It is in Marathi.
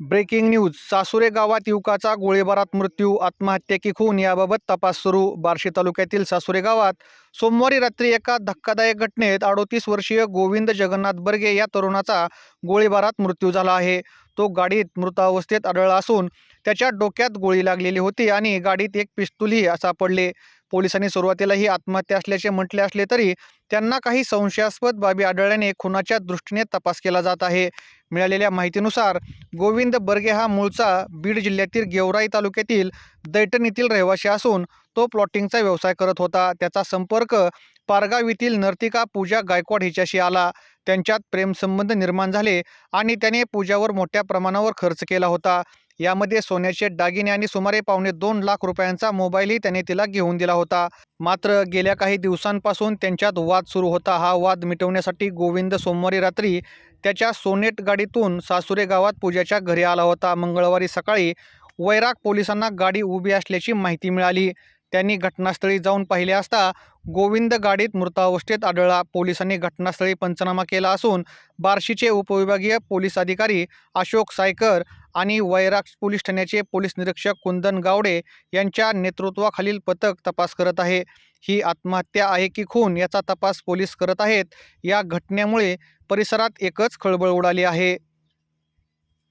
ब्रेकिंग न्यूज सासुरे गावात युवकाचा गोळीबारात मृत्यू आत्महत्या की खून याबाबत तपास सुरू. बार्शी तालुक्यातील सासुरे गावात सोमवारी रात्री एका धक्कादायक घटनेत अडोतीस वर्षीय गोविंद जगन्नाथ बर्गे या तरुणाचा गोळीबारात मृत्यू झाला आहे. तो गाडीत मृतावस्थेत आढळला असून त्याच्या डोक्यात गोळी लागलेली होती आणि गाडीत एक पिस्तूलही सापडले. पोलिसांनी सुरुवातीला ही आत्महत्या असल्याचे म्हटले असले तरी त्यांना काही संशयास्पद बाबी आढळल्याने खुनाच्या दृष्टीने तपास केला जात आहे. मिळालेल्या माहितीनुसार गोविंद बर्गे हा मूळचा बीड जिल्ह्यातील गेवराई तालुक्यातील दैटण येथील रहिवासी असून तो प्लॉटिंगचा व्यवसाय करत होता. त्याचा संपर्क पारगाव येथील नर्तिका पूजा गायकवाड हिच्याशी आला. त्यांच्यात प्रेमसंबंध निर्माण झाले आणि त्याने पूजावर मोठ्या प्रमाणावर खर्च केला होता. यामध्ये सोन्याचे दागिने आणि सुमारे पावणे दोन लाख रुपयांचा मोबाईलही त्याने तिला घेऊन दिला होता. मात्र गेल्या काही दिवसांपासून त्यांच्यात वाद सुरू होता. हा वाद मिटवण्यासाठी गोविंद सोमवारी रात्री त्याच्या सोनेट गाडीतून सासुरे गावात पूजाच्या घरी आला होता. मंगळवारी सकाळी वैराग पोलिसांना गाडी उभी असल्याची माहिती मिळाली. त्यांनी घटनास्थळी जाऊन पाहिले असता गोविंद गाडीत मृतावस्थेत आढळला. पोलिसांनी घटनास्थळी पंचनामा केला असून बार्शीचे उपविभागीय पोलीस अधिकारी अशोक सायकर आणि वैराग पोलीस ठाण्याचे पोलीस निरीक्षक कुंदन गावडे यांच्या नेतृत्वाखालील पथक तपास करत आहे. ही आत्महत्या आहे की खून याचा तपास पोलीस करत आहेत. या घटनेमुळे परिसरात एकच खळबळ उडाली आहे.